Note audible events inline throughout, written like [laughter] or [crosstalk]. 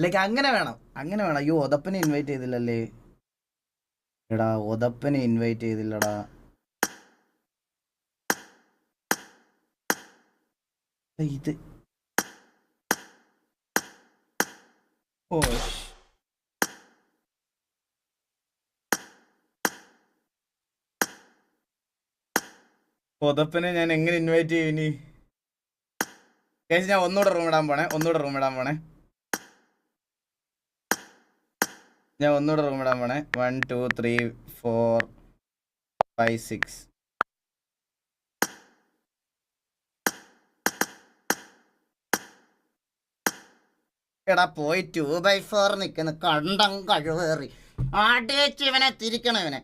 Like അങ്ങനെ വേണം. അങ്ങനെ വേണം. അയ്യോ ഒതപ്പനെ ഇൻവൈറ്റ് ചെയ്തില്ലല്ലേ? എടാ ഒതപ്പനെ ഇൻവൈറ്റ് ചെയ്തില്ലടാ. ഇത്. ഒതപ്പനെ ഞാൻ എങ്ങനെ ഇൻവൈറ്റ് ചെയ്യും ഇനി? ഞാൻ ഒന്നുകൂടെ റൂം ഇടാൻ പോണേ. ഒന്നുകൂടെ റൂം ഇടാൻ പോണേ. ഞാൻ ഒന്നുകൂടെ റൂം ഇടാൻ പോണേ. One two three four five six എടാ പോയി ടു ബൈ ഫോർ നിൽക്കുന്നു കണ്ടം കഴിവേറി. അടിച്ച് ഇവനെ തിരിക്കണം ഇവനെ.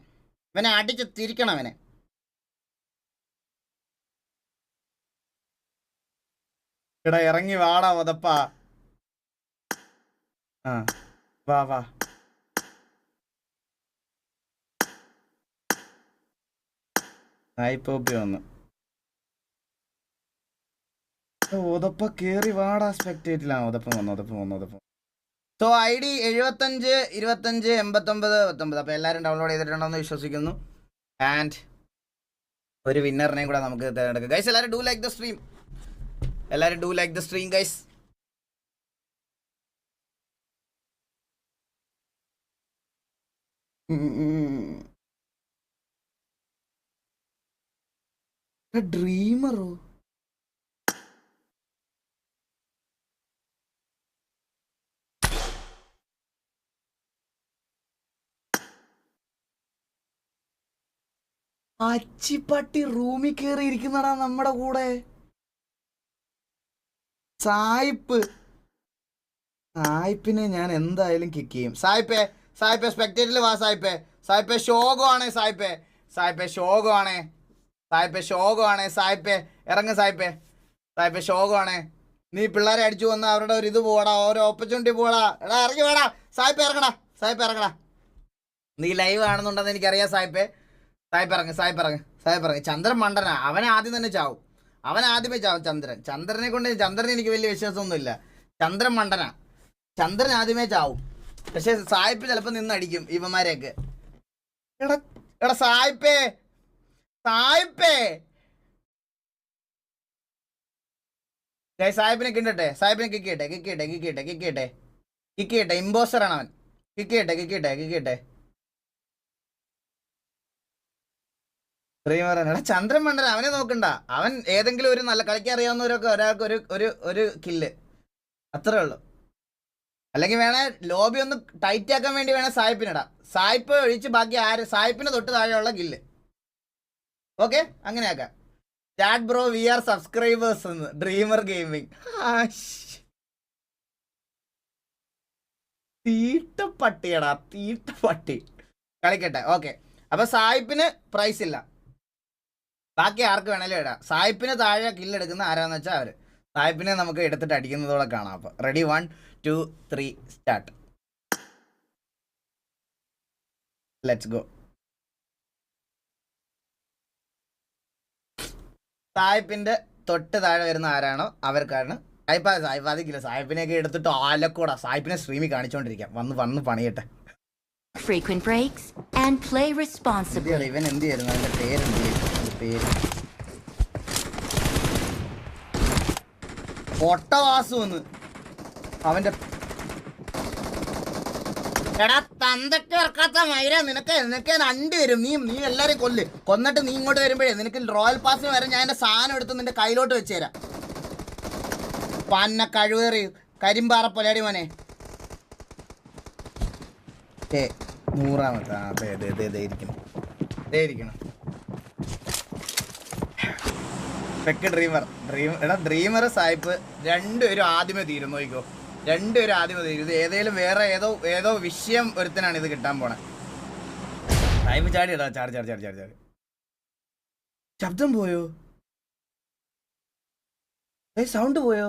ഇവനെ അടിച്ച് തിരിക്കണം ഇവനെ. എടാ ഇറങ്ങി വാടാ ഉതപ്പാ. ആ വാ വാ. നായിപ്പോപ്പി വന്നു. ഒതപ്പ കേറി വാടാ സ്പെക്ടേറ്റിലാ ഒതപ്പം വന്നു ഒതപ്പം വന്നു ഒതപ്പം സോ ഐ ഡി എഴുപത്തഞ്ച് ഇരുപത്തഞ്ച് എൺപത്തൊമ്പത് പത്തൊമ്പത്. അപ്പോൾ എല്ലാവരും ഡൗൺലോഡ് ചെയ്തിട്ടുണ്ടെന്ന് വിശ്വസിക്കുന്നു. ആൻഡ് ഒരു വിന്നറിനെയും കൂടെ നമുക്ക് തിരഞ്ഞെടുക്കാം. ഗൈസ് എല്ലാവരും ഡു ലൈക്ക് ദ സ്ട്രീം എല്ലാവരും do like the stream guys ഡ്രീമറോ അച്ചിപ്പട്ടി റൂമിൽ കയറി ഇരിക്കുന്നടാ നമ്മുടെ കൂടെ. സായിപ്പ്. സായിപ്പിനെ ഞാൻ എന്തായാലും കിക്ക് ചെയ്യും. സായിപ്പേ സായിപ്പേ സ്പെക്ടേറ്റിൽ വാ സായിപ്പേ. സായിപ്പേ ശോകമാണേ സായിപ്പേ. സായിപ്പേ ശോകമാണേ സായിപ്പേ ശോകമാണേ. സായിപ്പേ ഇറങ്ങ് സായിപ്പേ. സായിപ്പേ ശോകമാണേ. നീ പിള്ളേരെ അടിച്ചു വന്ന് അവരുടെ ഒരു ഇത് പോടാ. ഓരോ ഓപ്പർച്യൂണിറ്റി പോടാ. എടാ ഇറങ്ങി വേടാ. സായിപ്പ ഇറങ്ങടാ. സായിപ്പ ഇറങ്ങടാ. നീ ലൈവ് ആണെന്നുണ്ടെന്ന് എനിക്കറിയാം സായിപ്പേ. സായിപ്പ് ഇറങ്ങ്. സായിപ്പ് ഇറങ്ങ്. സായിപ്പ് ഇറങ്ങ്. ചന്ദ്രൻ മണ്ടനാ. അവൻ ആദ്യം തന്നെ ചാവും. അവൻ ആദ്യമേ ചാവും ചന്ദ്രൻ. ചന്ദ്രനെ കൊണ്ട് ചന്ദ്രനെ എനിക്ക് വലിയ വിശ്വാസമൊന്നുമില്ല. ചന്ദ്രൻ മണ്ടനാ. ചന്ദ്രൻ ആദ്യമേ ചാവും. പക്ഷെ സായിപ്പ് ചിലപ്പോൾ നിന്നടിക്കും ഇവന്മാരെയൊക്കെ. എടാ എടാ സായിപ്പേ. സായിപ്പേ. സാഹിബിനെ കിണ്ടട്ടെ സാഹിബിനെ കിക്കിയട്ടെ കിക്കിയട്ടെ കിക്കിയട്ടെ കിക്കിയട്ടെ. കിക്കിയട്ടെ ഇമ്പോസ്റ്റർ ആണ് അവൻ കിക്കിയട്ടെ കിക്കിയട്ടെ കിക്കിയട്ടെ. ശ്രീമരൻ എടാ ചന്ദ്രൻ മണ്ഡല അവനെ നോക്കണ്ട. അവൻ ഏതെങ്കിലും ഒരു നല്ല കളിക്കാൻ അറിയാവുന്നവരൊക്കെ ഒരാൾക്ക് ഒരു ഒരു ഒരു കില്ല് അത്രേ ഉള്ളൂ. അല്ലെങ്കിൽ വേണേ ലോബി ഒന്ന് ടൈറ്റ് ആക്കാൻ വേണ്ടി വേണേ സായിപ്പിനിടാം. സായിപ്പ് ഒഴിച്ച് ബാക്കി ആര് സായിപ്പിന് തൊട്ട് താഴെയുള്ള കില്ല് ഓക്കെ അങ്ങനെ ആക്കാം chat bro we are subscribers എന്ന്. Dreamer gaming. തീട്ടപ്പട്ടിയടാ തീട്ടപ്പട്ടി. കളിക്കട്ടെ ഓക്കെ. അപ്പൊ സായിപ്പിന് പ്രൈസ് ഇല്ല. ബാക്കി ആർക്ക് വേണേലും ഇടാം. സായിപ്പിന് താഴെ കില്ലെടുക്കുന്ന ആരാന്ന് വെച്ചാൽ അവർ. സായിപ്പിനെ നമുക്ക് എടുത്തിട്ട് അടിക്കുന്നതോടെ കാണാം അപ്പൊ. Ready one two three start let's go സായിപ്പിന്റെ തൊട്ട് താഴെ വരുന്ന ആരാണോ അവർക്കാണ് സായിപ്പ സായിപ്പ് അതിക്കില്ല സായിപ്പിനെയൊക്കെ എടുത്തിട്ട് ആലക്കൂടാ. സായിപ്പിനെ സ്ട്രീമി കാണിച്ചോണ്ടിരിക്കാം. വന്ന് വന്ന് പണിയട്ടെ. Frequent breaks, and play responsibly. ഇവൻ എന്ത് ചെയ്യുന്നു അവന്റെ പേരെന്ത് ചെയ്യുന്നു പേര്. പൊട്ടവാസു എന്ന്. അവന്റെ എടാ തന്തക്ക് ഇറക്കാത്ത മൈര നിനക്ക് നിനക്ക് രണ്ട് വരും നീ നീ എല്ലാരെയും കൊല്ല്. കൊന്നിട്ട് നീ ഇങ്ങോട്ട് വരുമ്പോഴേ നിനക്ക് റോയൽ പാസ് വരെ ഞാൻ എന്റെ സാധനം എടുത്ത് നിന്റെ കയ്യിലോട്ട് വെച്ച് തരാം പന്ന കഴിവേറി കരിമ്പാറ പൊലാടി മോനെ. ഏ നൂറാമത്തെ. പെക്ക് ഡ്രീമർ ഡ്രീം എടാ ഡ്രീമർ സായിപ്പ്. രണ്ടുപേരും ആദ്യമേ തീരും നോക്കിക്കോ. രണ്ടുപേരും ആദ്യം മതി ഇത് ഏതേലും വേറെ ഏതോ ഏതോ വിഷയം ഒരുത്തനാണ് ഇത് കിട്ടാൻ പോണേ. ടൈം ചാടി ഇടാ ചാർജ് ചാർജ് ചാർജ് ചാടി ചാടി. ശബ്ദം പോയോ? ഏ സൗണ്ട് പോയോ?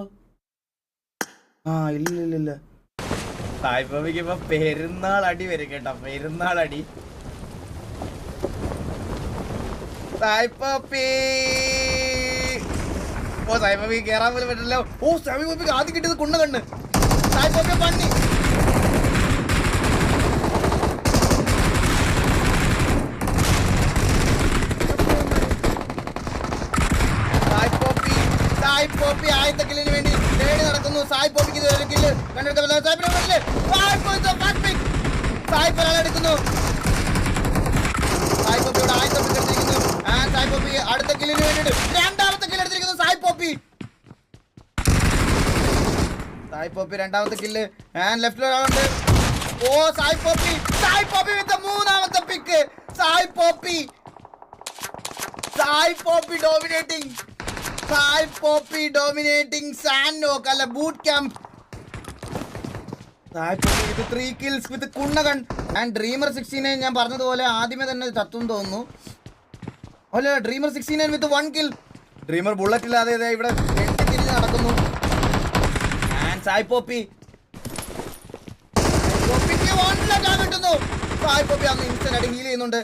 ആ ഇല്ല ഇല്ല ഇല്ല. സായിപ്പമ്മയ്ക്ക് ഇപ്പൊ പെരുന്നാൾ അടി വരും കേട്ടോ. പെരുന്നാൾ അടി. സായിപ്പാപ്പി ഓ സായിപ്പമ്മയ്ക്ക് കേറാൻ പോലും പറ്റില്ല ഓ സായിപ്പമ്മയ്ക്ക് ആദ്യം കിട്ടിയത് കുണ്ണ കണ്ണ് అయిపోతే పండి സായ് പോപ്പി ആദ്യത്തെ കില്ലിന് വേണ്ടി തേടി നടക്കുന്നു. സായ് പോപ്പിക്ക് ഇതുവരെ കില്ല് സായ് പരാളെടുക്കുന്നു സായ് പോപ്പിയുടെ ആദ്യത്തെ പിടിച്ചിരിക്കുന്നു അടുത്ത കില്ലിന് വേണ്ടിയിട്ട് സായ് പോപ്പി രണ്ടാമത്തെ കില്ല് ആൻഡ് ലെഫ്റ്റിൽ ഒരാളുണ്ട്. ഓ Sai Poppy Sai Poppy with മൂന്നാമത്തെ pick Sai Poppy Sai Poppy dominating Sai Poppy dominating സാൻഡോക്ക് അല്ല ബൂട്ട് ക്യാമ്പ് കിൽസ് വിത്ത് കുണ്ണകൺ ആൻഡ് ഡ്രീമർ സിക്സ്റ്റി നയൻ ഞാൻ പറഞ്ഞതുപോലെ ആദ്യമേ തന്നെ തത്വം തോന്നുന്നു. അല്ല dreamer sixteen with one kill dreamer bullet ഇല്ലാതെ ഇവിടെ വെട്ടി തിരിഞ്ഞ് നടക്കുന്നു ആൻഡ് സായ് പോപ്പി. പോപ്പിക്ക് ആ കിട്ടുന്നു. സായ് പോപ്പി അന്ന് ഇൻസ്റ്റന്റ് ആയിട്ട് ഹീൽ ചെയ്യുന്നുണ്ട്.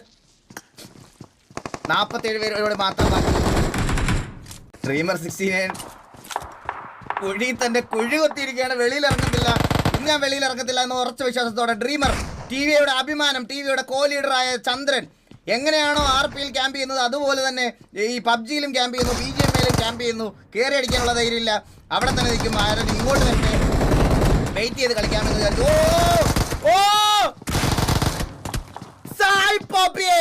നാപ്പത്തേഴ് പേരോട് മാത്രം ഡ്രീമർ സിക്സ്റ്റി നയൻ കുഴി തന്റെ കുഴി കൊത്തിയിരിക്കുകയാണ്. വെളിയിൽ ഇറങ്ങത്തില്ല ഇന്ന് ഞാൻ വെളിയിൽ ഇറങ്ങത്തില്ല എന്ന് ഉറച്ച വിശ്വാസത്തോടെ ഡ്രീമർ ടി വിയുടെ അഭിമാനം ടി വിയുടെ കോ ലീഡറായ ചന്ദ്രൻ എങ്ങനെയാണോ ആർ പിയിൽ ക്യാമ്പ് ചെയ്യുന്നത്? അതുപോലെ തന്നെ ഈ പബ്ജിയിലും ക്യാമ്പ് ചെയ്യുന്നു ബി ജി എം എയിലും ക്യാമ്പ് ചെയ്യുന്നു. കയറി അടിക്കാനുള്ള ധൈര്യമില്ല. അവിടെ തന്നെ നിൽക്കും. ആരും ഇങ്ങോട്ട് തന്നെ വെയിറ്റ് ചെയ്ത് കളിക്കാമെന്ന് വിചാരിച്ചു. ഓ! ഓ! സായ് പോപ്പിയെ!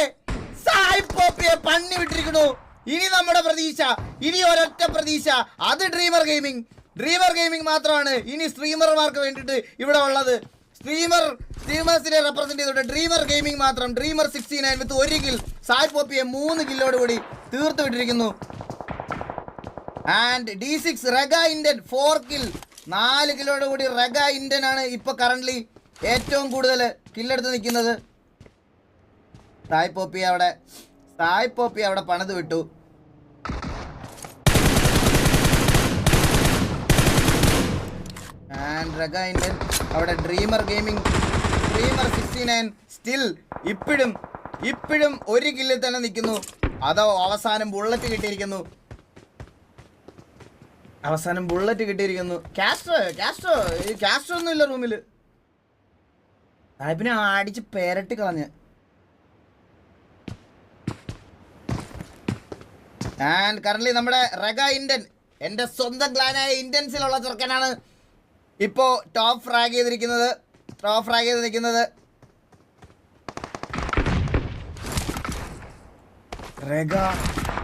സായ് പോപ്പിയെ പണ്ണി വിട്ടിരിക്കണു ഇനി നമ്മുടെ പ്രതീക്ഷ ഇനി ഒരൊറ്റ പ്രതീക്ഷ. അത് ഡ്രീമർ ഗെയിമിംഗ് ഡ്രീമർ ഗെയിമിംഗ് മാത്രമാണ് ഇനി സ്ട്രീമർമാർക്ക് വേണ്ടിയിട്ട് ഇവിടെ ഉള്ളത്. സ്ട്രീമർ സ്ട്രീമേഴ്സിനെ റെപ്രസെന്റ് ചെയ്തിട്ട് ഡ്രീമർ ഗെയിമിംഗ് മാത്രം ഡ്രീമർ സിക്സ്റ്റി നയൻ വിത്ത് ഒരു കിൽ സായ് പോപ്പിയെ മൂന്ന് കില്ലോട് കൂടി തീർത്തു വിട്ടിരിക്കുന്നു. ആൻഡ് ഡി സിക്സ് റെഗ ഇന്ത്യൻ ഫോർ കിൽ നാല് കിലോയോട് കൂടി റെഗ ഇന്ത്യൻ ആണ് ഇപ്പൊ കറന്റ്ലി ഏറ്റവും കൂടുതൽ കില്ലെടുത്ത് നിൽക്കുന്നത്. സായ് പോപ്പി അവിടെ സായ് പോപ്പി അവിടെ പണിത് വിട്ടു. ആൻഡ് അവിടെ dreamer gaming dreamer sixty nine still ഇപ്പോഴും ഇപ്പോഴും ഒരു കില്ലിൽ തന്നെ നിൽക്കുന്നു. അതോ അവസാനം ബുള്ളറ്റ് കിട്ടിയിരിക്കുന്നു. അവസാനം ബുള്ളറ്റ് കിട്ടിയിരിക്കുന്നു. കാസ്ട്രോ കാസ്ട്രോ ഈ കാസ്ട്രോ ഒന്നും ഇല്ല റൂമിൽ സാഹിബിനെ അടിച്ച് പേരട്ടി കളഞ്ഞ്. ആൻഡ് കറന്റ് നമ്മുടെ റെഗ ഇന്ത്യൻ എന്റെ സ്വന്തം ക്ലാനായ ഇന്ത്യൻസിലുള്ള ചെറുക്കനാണ് ഇപ്പോൾ ടോപ്പ് ഫ്രാഗ് ചെയ്തിരിക്കുന്നത്. ടോപ്പ് ഫ്രാഗ് ചെയ്ത് നിൽക്കുന്നത്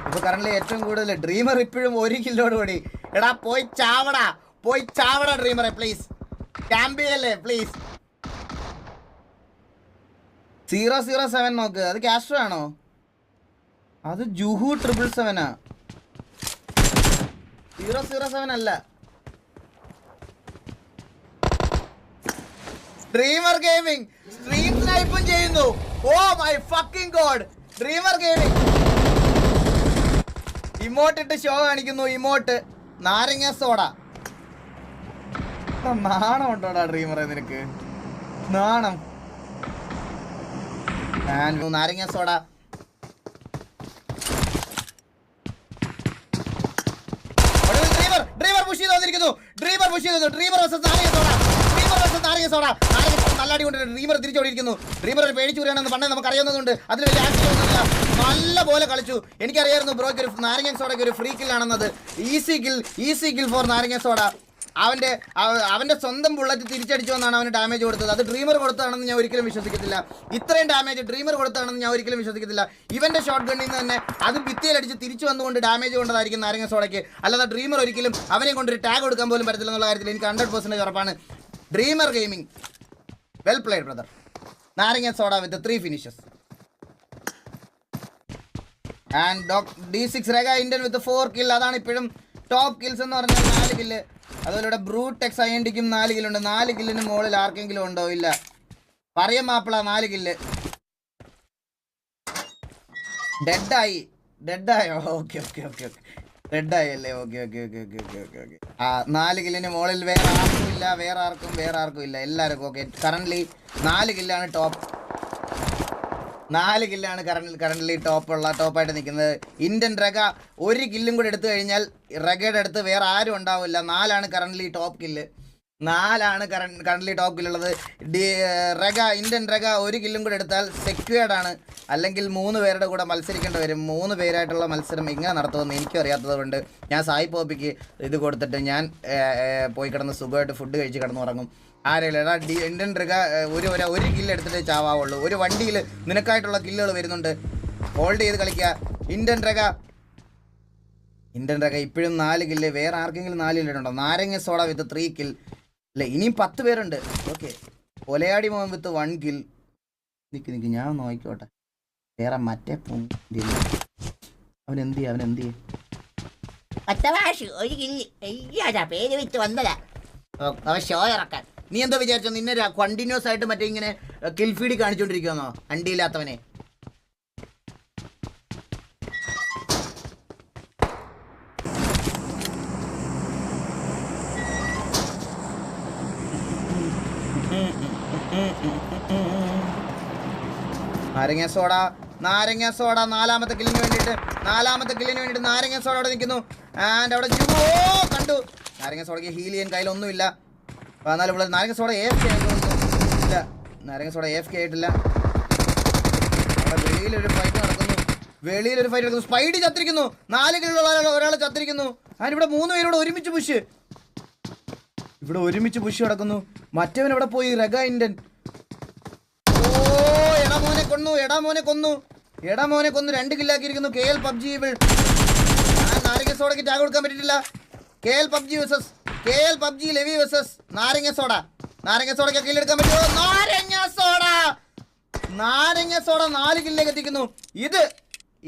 ഇപ്പൊ കറന്റ് ഏറ്റവും കൂടുതൽ ഡ്രീമർ ഇപ്പോഴും ഒരു കില്ലോട് കൂടി എടാ പോയി ചാവടാ. പോയി ചാവടാ ഡ്രീമറെ പ്ലീസ് ക്യാമ്പ് ക്യാമ്പിയല്ലേ പ്ലീസ് സീറോ സീറോ സെവൻ നോക്ക്. അത് ക്യാഷ് ആണോ? അത് ജുഹു ട്രിപ്പിൾ സെവനാ സീറോ സീറോ സെവൻ അല്ല. ഡ്രീമർ ഗെയിമിംഗ് സ്ട്രീം സ്നൈപ്പും ചെയ്യുന്നു. ഓ my fucking god dreamer gaming emote ഇട്ട് ഷോ കാണിക്കുന്നു ഇമോട്ട് നാരങ്ങ സോഡ. നാണം ഉണ്ടോടാ ഡ്രീമറെ നിനക്ക്? നാണം. നാരങ്ങ soda. Dreamer push dreamer push driver നാരങ്ങ സോഡ. ഡ്രൈവർ versus നാരങ്ങ സോഡ. നാരങ്ങ തിരിച്ചോടിയിരിക്കുന്നു. ഡ്രീമർ ഒരു പേടിച്ചു വരികയാണെന്ന് പണ്ടേ നമുക്ക് അറിയാവുന്നതുകൊണ്ട് അതിൽ വലിയ ആക്ഷൻ ഒന്നുമില്ല നല്ല പോലെ കളിച്ചു. എനിക്കറിയായിരുന്നു ബ്രോയ്ക്ക് ഒരു നാരങ്ങ സോഡയ്ക്ക് ഒരു free കില്ലാണെന്നത് easy kill easy kill four നാരങ്ങ സോഡ. അവന്റെ അവന്റെ സ്വന്തം ബുള്ളറ്റ് തിരിച്ചടിച്ചു എന്നാണ് അവന് ഡാമേജ് കൊടുത്തത്. അത് ഡ്രീമർ കൊടുത്തതാണെന്ന് ഞാൻ ഒരിക്കലും വിശ്വസിക്കത്തില്ല. ഇത്രയും ഡാമേജ് ഡ്രീമർ കൊടുത്തതാണെന്ന് ഞാൻ ഒരിക്കലും വിശ്വസിക്കത്തില്ല. ഇവന്റെ ഷോട്ട് ഗണ്ണിൽ നിന്ന് തന്നെ അത് ഭിത്തിയിലടിച്ച് തിരിച്ചു വന്നുകൊണ്ട് ഡാമേജ് കൊണ്ടതായിരിക്കും നാരങ്ങ സോഡയ്ക്ക്. അല്ലാതെ ഡ്രീമർ ഒരിക്കലും അവനെ കൊണ്ടൊരു ടാഗ് കൊടുക്കാൻ പോലും പറ്റത്തില്ല എന്നുള്ള കാര്യത്തിൽ എനിക്ക് ഹൺഡ്രഡ് പെർസെന്റേജ് ഉറപ്പാണ്. Dreamer gaming well played brother നാരങ്ങ soda with three finishes and D six Rekha Indian with four kill അതാണ് ഇപ്പോഴും ടോപ്പ് കിൽസ് എന്ന് പറഞ്ഞാൽ നാല് കില്ല് അതുപോലെ ഇവിടെ ബ്രൂട്ട് ഐ എൻഡിക്കും നാല് കില്ലുണ്ട് നാല് കില്ലിന് മുകളിൽ ആർക്കെങ്കിലും ഉണ്ടോ? ഇല്ല. പറയാം മാപ്പിള നാല് കില്ല് ഡെഡായി ഡെഡായോ ഓക്കെ ഓക്കെ ഓക്കെ ഓക്കെ ഡെഡായി അല്ലേ okay okay okay okay okay okay okay ആ നാല് കില്ലിന് മുകളിൽ വേറെ ആർക്കും ഇല്ല. വേറെ ആർക്കും വേറെ ആർക്കും ഇല്ല. എല്ലാവർക്കും ഓക്കെ കറന്റ് നാല് കില്ലാണ് ടോപ്പ് നാല് കില്ലാണ് കറന്റ് കറന്റ് ടോപ്പുള്ള ടോപ്പായിട്ട് നിൽക്കുന്നത്. ഇന്ത്യൻ റഗ ഒരു കില്ലും കൂടി എടുത്തു കഴിഞ്ഞാൽ റഗയുടെ അടുത്ത് വേറെ ആരും ഉണ്ടാവില്ല. നാലാണ് കറന്റ് ടോപ്പ് കില്ല്. നാലാണ് കറന്റ് ടോപ്പ് കില്ലുള്ളത്. ഡി റഗ ഇന്ത്യൻ റഗ ഒരു കില്ലും കൂടി എടുത്താൽ സെക്യൂർഡ് ആണ്. അല്ലെങ്കിൽ മൂന്ന് പേരുടെ കൂടെ മത്സരിക്കേണ്ടി വരും. മൂന്ന് പേരായിട്ടുള്ള മത്സരം എങ്ങനെ നടത്തുമെന്ന് എനിക്കും അറിയാത്തതുകൊണ്ട് ഞാൻ സായി പോപ്പിക്ക് ഇത് കൊടുത്തിട്ട് ഞാൻ പോയി കിടന്ന് സുഖമായിട്ട് ഫുഡ് കഴിച്ച് കിടന്നുറങ്ങും. ആരെങ്കിലും എടാ ഡി ഒരു ഒരു ഒരു കില്ല് എടുത്തിട്ട് ചാവാവുള്ളൂ. ഒരു വണ്ടിയിൽ നിനക്കായിട്ടുള്ള കില്ലുകൾ വരുന്നുണ്ട്. ഹോൾഡ് ചെയ്ത് കളിക്കുക. ഇൻഡൻ റഗ ഇൻഡൻ റഗ ഇപ്പോഴും നാല് കില്ല് വേറെ ആർക്കെങ്കിലും നാല് കില്ലുണ്ടോ നാരങ്ങ സോഡ വിത്ത് ത്രീ കിൽ അല്ല ഇനിയും പത്ത് പേരുണ്ട്. ഓക്കെ കൊലയാടി മോൻ വിത്ത് വൺ കിൽ നിൽക്ക് നിൽക്ക് ഞാൻ നോക്കിക്കോട്ടെ. വേറെ മറ്റേ അവൻ എന്ത് ചെയ്യാ? അവൻ എന്ത് ചെയ്യ? ഒറ്റവാഷ് ഒരു കില്ല് പേര് വിറ്റ് വന്നതാ. അവൻ ഷോ ഇറക്കാൻ. നീ എന്താ വിചാരിച്ചോ? നിന്നെ കണ്ടിന്യൂസ് ആയിട്ട് മറ്റേ ഇങ്ങനെ കിൽഫീഡി കാണിച്ചോണ്ടിരിക്കുവാന്നോ? അണ്ടിയില്ലാത്തവനെ. നാരങ്ങ സോഡ നാരങ്ങ സോഡ നാലാമത്തെ കില്ലിന് വേണ്ടിയിട്ട് നാലാമത്തെ കില്ലിന് വേണ്ടിട്ട് നാരങ്ങ സോഡ അവിടെ നിൽക്കുന്നു. ആൻഡ് അവിടെ ജുവോ കണ്ടു. നാരങ്ങ സോഡയ്ക്ക് ഹീൽ ചെയ്യാൻ കയ്യിലൊന്നുമില്ല. എന്നാലും ഇവിടെ നാരങ്ങ സോഡ എഫ് കെ ഇല്ല നാരങ്ങ സോഡ എഫ് കെ ആയിട്ടില്ല. അവിടെ വെളിയിലൊരു ഫൈറ്റ് നടക്കുന്നു. വെളിയിലൊരു ഫൈറ്റ് നടക്കുന്നു. സ്പൈഡ് ചത്തിരിക്കുന്നു. നാല് കിലുള്ള ഒരാൾ ചത്തിരിക്കുന്നു. ഇവിടെ മൂന്ന് പേരോട് ഒരുമിച്ച് പുഷ് ഇവിടെ ഒരുമിച്ച് പുഷ് നടക്കുന്നു. മറ്റവൻ ഇവിടെ പോയി? റഗ ഇന്ത്യൻ. ഓ എടാ മോനെ കൊന്നു എടാ മോനെ കൊന്നു. എടാ മോനെ കൊന്നു. രണ്ട് കില്ലാക്കിയിരിക്കുന്നു കെ എൽ പബ്ജി ഞാൻ നാരങ്ങ സോഡയ്ക്ക് ടാഗ് കൊടുക്കാൻ പറ്റിയിട്ടില്ല. K L PUBG versus K L PUBG levy versus നാരങ്ങ സോഡ. നാരങ്ങ സോഡയ്ക്ക് കില്ലെടുക്കാൻ പറ്റുമോ? നാരങ്ങ സോഡ. നാരങ്ങ സോഡ നാല് കില്ലിലേക്ക് എത്തിക്കുന്നു. ഇത്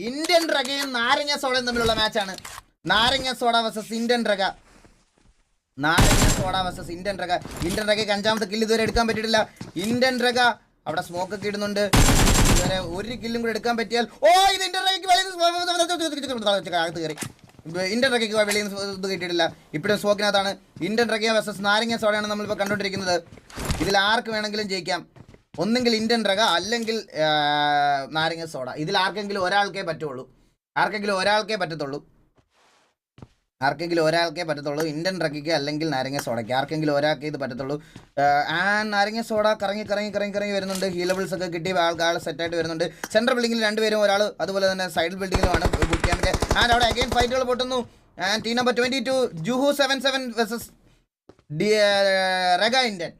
ഇന്ത്യൻ റഗയും നാരങ്ങ സോഡയും തമ്മിലുള്ള മാച്ചാണ് നാരങ്ങ സോഡ വേഴ്സസ് ഇന്ത്യൻ റഗ നാരങ്ങ സോഡ വേഴ്സസ് ഇന്ത്യൻ റഗ ഇന്ത്യൻ റഗയ്ക്ക് അഞ്ചാമത്തെ കില്ല് ഇതുവരെ എടുക്കാൻ പറ്റിയിട്ടില്ല. ഇന്ത്യൻ റഗ അവിടെ സ്മോക്ക് ഒക്കെ ഇടുന്നുണ്ട്. ഇതുവരെ ഒരു കില്ലും കൂടെ എടുക്കാൻ പറ്റിയാൽ ഓ ഇത് ഇന്ത്യൻ റഗയ്ക്ക് അകത്ത് കയറി ഇന്ത്യൻ റഗയ്ക്ക് വെളിയിൽ ഇത് കിട്ടിയിട്ടില്ല. ഇപ്പോഴും സ്മോക്കിനകത്താണ് ഇന്ത്യൻ റഗ വേഴ്സസ് നാരങ്ങ സോഡയാണ് നമ്മളിപ്പോൾ കണ്ടുകൊണ്ടിരിക്കുന്നത്. ഇതിൽ ആർക്ക് വേണമെങ്കിലും ജയിക്കാം. ഒന്നെങ്കിൽ ഇന്ത്യൻ റക അല്ലെങ്കിൽ നാരങ്ങ സോഡ. ഇതിൽ ആർക്കെങ്കിലും ഒരാൾക്കേ പറ്റുള്ളൂ. ആർക്കെങ്കിലും ഒരാൾക്കേ പറ്റത്തുള്ളൂ. ആർക്കെങ്കിലും ഒരാൾക്കേ പറ്റത്തുള്ളൂ ഇന്ത്യൻ റക്കിക്ക് അല്ലെങ്കിൽ നാരങ്ങ സോഡയ്ക്ക് ആർക്കെങ്കിലും ഒരാൾക്കേ ഇത് പറ്റത്തുള്ളൂ. ആ നാരങ്ങ സോഡ കറങ്ങി കറങ്ങി കറങ്ങി കറങ്ങി വരുന്നുണ്ട് ഹീലബിൾസ് ഒക്കെ കിട്ടി ആൾക്കാൾ ആൾ സെറ്റായിട്ട് വരുന്നുണ്ട്. സെൻട്രൽ ബിൽഡിങ്ങിൽ രണ്ടുപേരും ഒരാൾ അതുപോലെ തന്നെ സൈഡ് ബിൽഡിങ്ങിലുമാണ് ബുക്ക് ക്യാമ്പിലെ ആൻഡ് അവിടെ അഗൈൻ ഫൈറ്റുകൾ പൊട്ടുന്നു. And team number twenty two Juhu seven seven versus D റഗ Indian.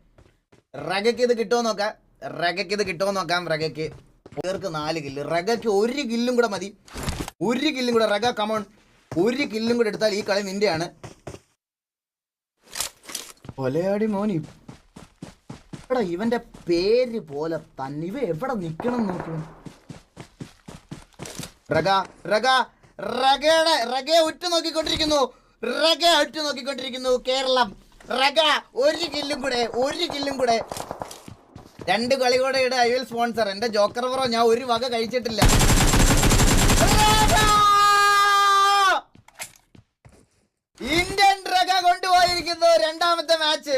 റഗയ്ക്ക് ഇത് കിട്ടുമോ നോക്കാം. റഗയ്ക്ക് ഇത് കിട്ടുമോ നോക്കാം. റഗയ്ക്ക് പേർക്ക് നാല് കില്ല് റഗയ്ക്ക് ഒരു കില്ലും കൂടെ മതി. ഒരു കില്ലും കൂടെ. റഗ കമോൺ ഒരു കില്ലും കൂടെ എടുത്താൽ ഈ കളി നിന്റെയാണ്. കൊലയാടി മോനി. എടാ ഇവന്റെ പേര് പോലെ തന്നെ. ഇവ എവിടെ നിക്കണം നോക്കണം റഗ റഗ റഗയുടെ റഗയെ ഉറ്റു നോക്കിക്കൊണ്ടിരിക്കുന്നു. റഗ ഉറ്റു നോക്കിക്കൊണ്ടിരിക്കുന്നു കേരളം. റഗ ഒരു കില്ലും കൂടെ ഒരു കില്ലും കൂടെ. രണ്ട് കളി കൂടെ ഇട ഐ വിൽ സ്പോൺസർ. എന്റെ ജോക്കർ ബ്രോ ഞാൻ ഒരു വക കഴിച്ചിട്ടില്ല റഗ! ഇന്ത്യൻ റഗ കൊണ്ടുപോയിരിക്കുന്നു രണ്ടാമത്തെ മാച്ച്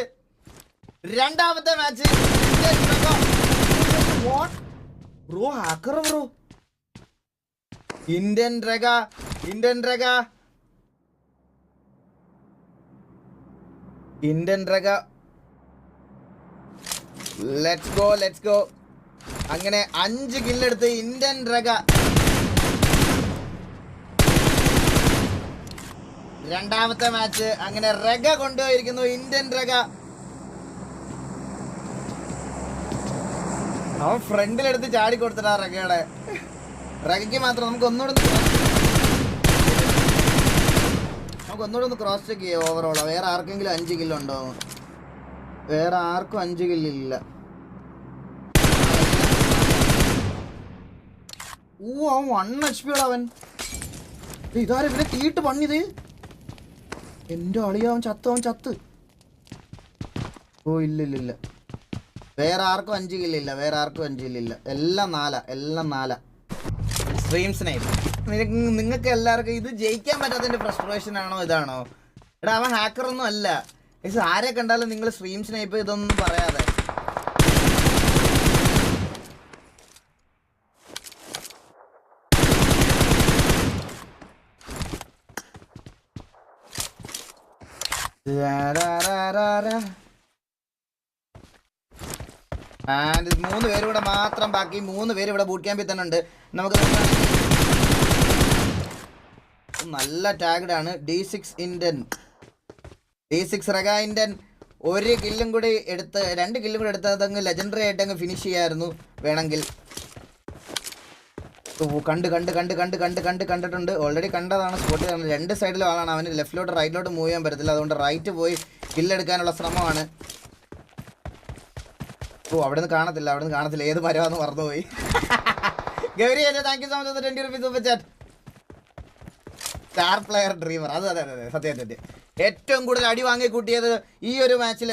രണ്ടാമത്തെ മാച്ച് ഇന്ത്യൻ റഗ ബ്രോ ഹാക്കർ ബ്രോ ഇന്ത്യൻ രഗ ഇന്ത്യൻ രഗ. ഇന്ത്യൻ രഗ. ലെറ്റ്സ് ഗോ ലെറ്റ്സ് ഗോ അങ്ങനെ അഞ്ച് കില്ലെടുത്ത് ഇന്ത്യൻ രഗ രണ്ടാമത്തെ മാച്ച് അങ്ങനെ രഗ കൊണ്ടുപോയിരിക്കുന്നു ഇന്ത്യൻ രഗ. അവൻ ഫ്രണ്ടിലെടുത്ത് ചാടി കൊടുത്തിട്ടാ റഗയുടെ റഗയ്ക്ക് മാത്രം നമുക്ക് ഒന്നുകൂടെ നമുക്ക് ഒന്നുകൂടെ ഒന്ന് ക്രോസ് ചെക്ക് ചെയ്യാം ഓവറോൾ വേറെ ആർക്കെങ്കിലും അഞ്ച് കിലോ ഉണ്ടോ? വേറെ ആർക്കും അഞ്ച് കില്ലില്ല ഓ അവൻ വൺ എച്ച് പി അവൻ. ഇതാരും ഇവനെ തീട്ട് പണിത്? എന്റെ അളിയാവൻ ചത്ത് അവൻ ചത്ത്. ഓ ഇല്ല ഇല്ല ഇല്ല. വേറെ ആർക്കും അഞ്ച് കില്ല ഇല്ല വേറെ ആർക്കും അഞ്ച് കില്ലില്ല എല്ലാം നാല എല്ലാം നാല. സ്ട്രീം സ്നൈപ്പ് നിങ്ങൾക്ക് എല്ലാവർക്കും ഇത് ജയിക്കാൻ പറ്റാത്തതിന്റെ ഫ്രസ്ട്രേഷൻ ആണോ ഇതാണോ? എടാ അവൻ ഹാക്കർ ഒന്നും അല്ല. ആരെ കണ്ടാലും നിങ്ങൾ സ്ട്രീം സ്നൈപ്പ് ഇതൊന്നും പറയാതെ. ആൻഡ് മൂന്ന് പേര് ഇവിടെ മാത്രം ബാക്കി മൂന്ന് പേര് ഇവിടെ ബൂട്ട് ക്യാമ്പിൽ തന്നെ ഉണ്ട്. നമുക്ക് നല്ല ടാഗഡ് ആണ്. D six Indian D six റഗ Indian ഒരു കില്ലും കൂടി എടുത്ത് രണ്ട് കില്ലും കൂടി എടുത്തതങ്ങ് ലെജൻഡറി ആയിട്ട് അങ്ങ് ഫിനിഷ് ചെയ്യായിരുന്നു വേണമെങ്കിൽ. കണ്ട് കണ്ട് കണ്ട് കണ്ട് കണ്ട് കണ്ട് കണ്ടിട്ടുണ്ട്. ഓൾറെഡി കണ്ടതാണ് സ്പോട്ട് രണ്ട് സൈഡിലും ആളാണ്. അവന് ലെഫ്റ്റിലോട്ട് റൈറ്റിലോട്ട് മൂവ് ചെയ്യാൻ പറ്റത്തില്ല. അതുകൊണ്ട് റൈറ്റ് പോയി കില്ലെടുക്കാനുള്ള ശ്രമമാണ്. ഓ അവിടെ നിന്ന് കാണത്തില്ല അവിടെ നിന്ന് കാണത്തില്ല. ഏത് മരവാന്ന് മറന്നുപോയി. [laughs] Gauri thank you so much twenty rupees super chat star player dreamer അത് അതെ അതെ സത്യം സത്യം ഏറ്റവും കൂടുതൽ അടി വാങ്ങി കൂട്ടിയത് ഈ ഒരു മാച്ചിൽ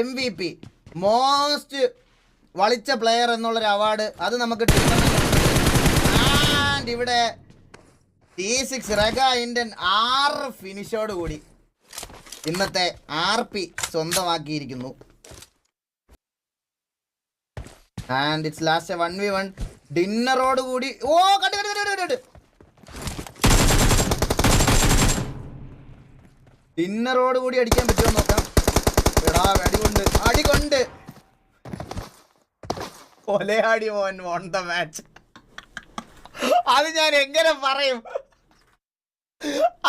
എം വി പി മോസ്റ്റ് വളിച്ച പ്ലെയർ എന്നുള്ളൊരു അവാർഡ് അത് നമുക്ക് ആൻഡ് ഇവിടെ ടി സിക്സ് റെഗ ഇന്ത്യൻ ആറ് ഫിനിഷോട് കൂടി ഇന്നത്തെ R P സ്വന്തമാക്കിയിരിക്കുന്നു. And it's last one V one ഡിന്നറോട് കൂടി. ഓ കണ്ടു കണ്ടു കണ്ടു കണ്ടു ഡിന്നറോട് കൂടി അടിക്കാൻ പറ്റുമോ നോക്കാം. എടാ അടികൊണ്ട് അടികൊണ്ട്. കൊലയാടി മോൻ വോൺ ദ മാച്ച് അത് ഞാൻ എങ്ങനെ പറയും?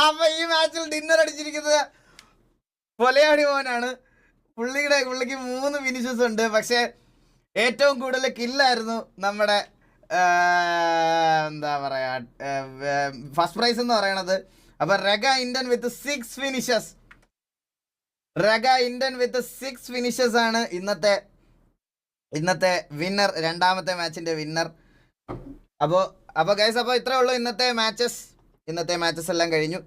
അപ്പൊ ഈ മാച്ചിൽ ഡിന്നർ അടിച്ചിരിക്കുന്നത് കൊലയാടി മോനാണ്. പുള്ളിയുടെ പുള്ളിക്ക് മൂന്ന് ഫിനിഷസ് ഉണ്ട്. പക്ഷേ ഏറ്റവും കൂടുതൽ കില്ലായിരുന്നു നമ്മുടെ എന്താ പറയാ ഫസ്റ്റ് പ്രൈസ് എന്ന് പറയണത്. അപ്പൊ റെഗ ഇന്ത്യൻ വിത്ത് സിക്സ് ഫിനിഷസ് റെഗ ഇന്ത്യൻ വിത്ത് സിക്സ് ഫിനിഷസ് ആണ് ഇന്നത്തെ ഇന്നത്തെ വിന്നർ രണ്ടാമത്തെ മാച്ചിന്റെ വിന്നർ അപ്പോൾ അപ്പോൾ ഗൈസ് അപ്പോൾ ഇത്രേ ഉള്ളൂ ഇന്നത്തെ മാച്ചസ് ഇന്നത്തെ മാച്ചസ് എല്ലാം കഴിഞ്ഞു.